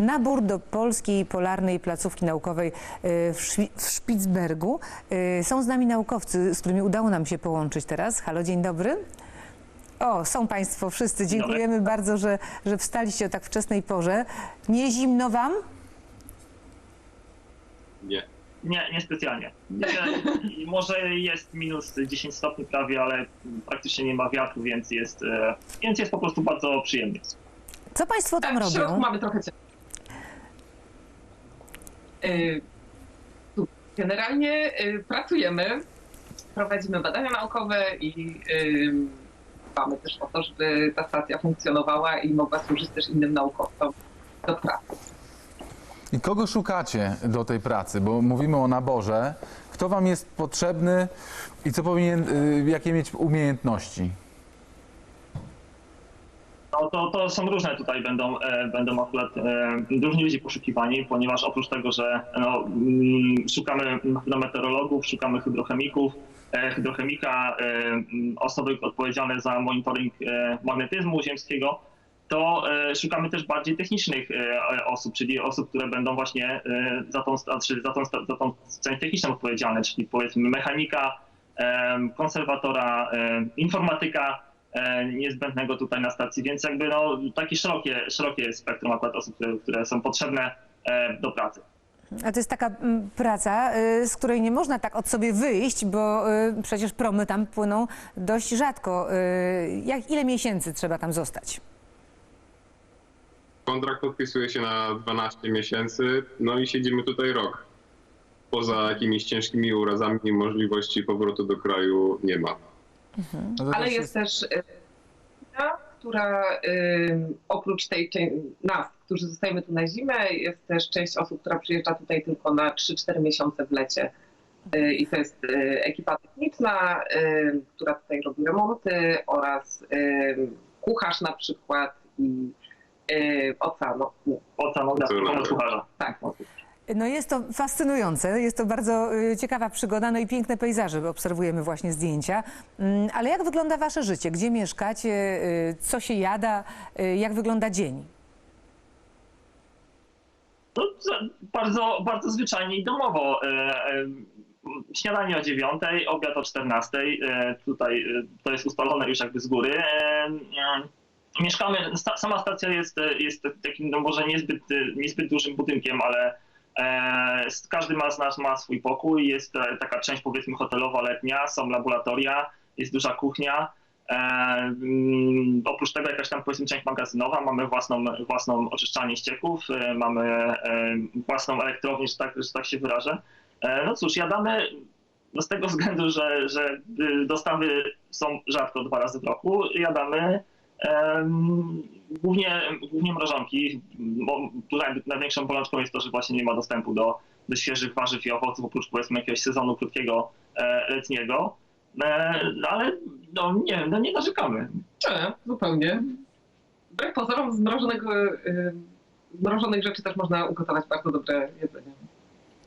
nabór do Polskiej Polarnej Placówki Naukowej y, w, Spitsbergu. Y, Są z nami naukowcy, z którymi udało nam się połączyć teraz. Halo, dzień dobry. O, są Państwo wszyscy. dobry. Dziękujemy bardzo, że, że wstaliście o tak wczesnej porze. Nie zimno Wam? Nie. Nie, niespecjalnie. Nie, może jest minus 10 stopni prawie, ale praktycznie nie ma wiatru, więc jest, e, więc jest po prostu bardzo przyjemnie. Co Państwo tam Tak, w środku robią? mamy trochę ciepło. Y, Generalnie y, pracujemy, prowadzimy badania naukowe i y, dbamy też o to, żeby ta stacja funkcjonowała i mogła służyć też innym naukowcom do pracy. I kogo szukacie do tej pracy? Bo mówimy o naborze. Kto wam jest potrzebny i co powinien, jakie mieć umiejętności? No to, to są różne tutaj będą, e, będą akurat e, różni ludzie poszukiwani, ponieważ oprócz tego, że no, mm, szukamy hydrometeorologów, szukamy hydrochemików, e, hydrochemika, mm, osoby odpowiedzialne za monitoring magnetyzmu ziemskiego, to szukamy też bardziej technicznych osób, czyli osób, które będą właśnie za tą, za tą, za tą część techniczną odpowiedzialne, czyli powiedzmy mechanika, konserwatora, informatyka, niezbędnego tutaj na stacji, więc jakby no, takie szerokie, szerokie spektrum akurat osób, które, które są potrzebne e, do pracy. A to jest taka mm, praca, y, z której nie można tak od sobie wyjść, bo y, przecież promy tam płyną dość rzadko. Y, Jak, ile miesięcy trzeba tam zostać? Kontrakt podpisuje się na 12 miesięcy, no i siedzimy tutaj rok. Poza jakimiś ciężkimi urazami możliwości powrotu do kraju nie ma. No to Ale też jest też y, ta, która y, oprócz tej nas, którzy zostajemy tu na zimę, jest też część osób, która przyjeżdża tutaj tylko na 3-4 miesiące w lecie. Y, I to jest ekipa techniczna, która tutaj robi remonty oraz kucharz na przykład i oceano, Oceanograf, nawet. kucharza. tak, No jest to fascynujące, jest to bardzo y, ciekawa przygoda, no i piękne pejzaże, bo obserwujemy właśnie zdjęcia. Mm, Ale jak wygląda wasze życie? Gdzie mieszkacie? Y, Co się jada? Y, Jak wygląda dzień? No, bardzo, bardzo zwyczajnie i domowo. E, e, Śniadanie o 9, obiad o 14. E, Tutaj to jest ustalone już jakby z góry. Mieszkamy, sama stacja jest, jest takim, no może niezbyt, niezbyt dużym budynkiem, ale każdy ma z nas ma swój pokój. Jest e, taka część powiedzmy hotelowa, letnia, są laboratoria, jest duża kuchnia. E, mm, oprócz tego jakaś tam powiedzmy część magazynowa, mamy własną, własną oczyszczalnię ścieków, e, mamy e, własną elektrownię, że tak, że tak się wyrażę. E, no cóż, jadamy no z tego względu, że, że y, dostawy są rzadko dwa razy w roku, jadamy głównie, głównie mrożonki. Bo tutaj największą bolączką jest to, że właśnie nie ma dostępu do, do świeżych warzyw i owoców, oprócz powiedzmy jakiegoś sezonu krótkiego e, letniego. E, no ale no nie, no nie narzekamy. Nie, zupełnie. Wbrew pozorom z mrożonego, y, z mrożonych rzeczy też można ugotować bardzo dobre jedzenie.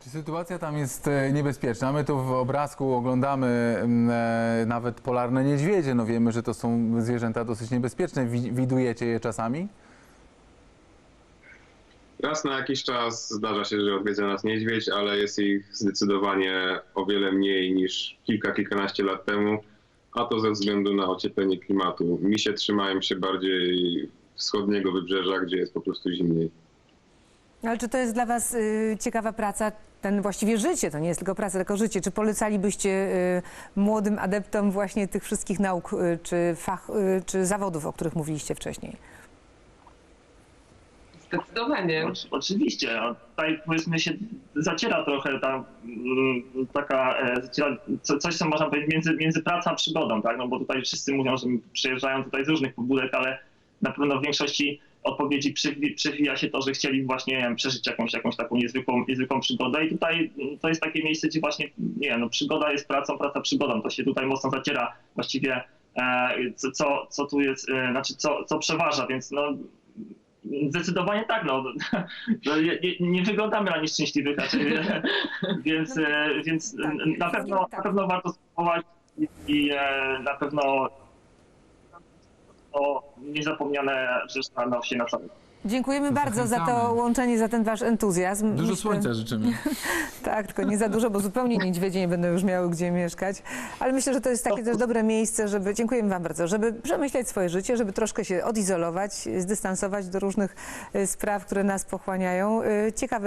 Czy sytuacja tam jest e, niebezpieczna? My tu w obrazku oglądamy mm, e, nawet polarne niedźwiedzie. No wiemy, że to są zwierzęta dosyć niebezpieczne. Wi- Widujecie je czasami? Raz na jakiś czas zdarza się, że odwiedza nas niedźwiedź, ale jest ich zdecydowanie o wiele mniej niż kilka, kilkanaście lat temu, a to ze względu na ocieplenie klimatu. Misie trzymają się bardziej wschodniego wybrzeża, gdzie jest po prostu zimniej. Ale czy to jest dla was y, ciekawa praca, ten właściwie życie, to nie jest tylko praca, tylko życie. Czy polecalibyście y, młodym adeptom właśnie tych wszystkich nauk, y, czy fach, y, czy zawodów, o których mówiliście wcześniej? Zdecydowanie. Oczy- Oczywiście, a tutaj powiedzmy się zaciera trochę ta mm, taka, e, zaciera co, coś, co można powiedzieć między, między pracą a przygodą, tak? No bo tutaj wszyscy mówią, że przyjeżdżają tutaj z różnych pobudek, ale na pewno w większości odpowiedzi przewija się to, że chcieli właśnie nie wiem, przeżyć jakąś, jakąś taką niezwykłą, niezwykłą przygodę. I tutaj mm, to jest takie miejsce, gdzie właśnie, nie wiem, no przygoda jest pracą, praca przygodą, to się tutaj mocno zaciera właściwie e, co, co, co tu jest, e, znaczy co, co przeważa, więc no Zdecydowanie tak, no. no nie, nie- wyglądamy na nieszczęśliwych raczej, więc, e, więc Tak, na, pewno, na pewno warto spróbować i, na pewno to niezapomniane rzecz na, na wsi na całym. Dziękujemy bardzo za to zachęcamy. łączenie, za ten wasz entuzjazm. Dużo Myślę- słońca życzymy. Tak, tylko nie za dużo, bo zupełnie niedźwiedzie nie będą już miały gdzie mieszkać. Ale myślę, że to jest takie też dobre miejsce, żeby, dziękujemy wam bardzo, żeby przemyśleć swoje życie, żeby troszkę się odizolować, zdystansować do różnych y, spraw, które nas pochłaniają. Y, Ciekawe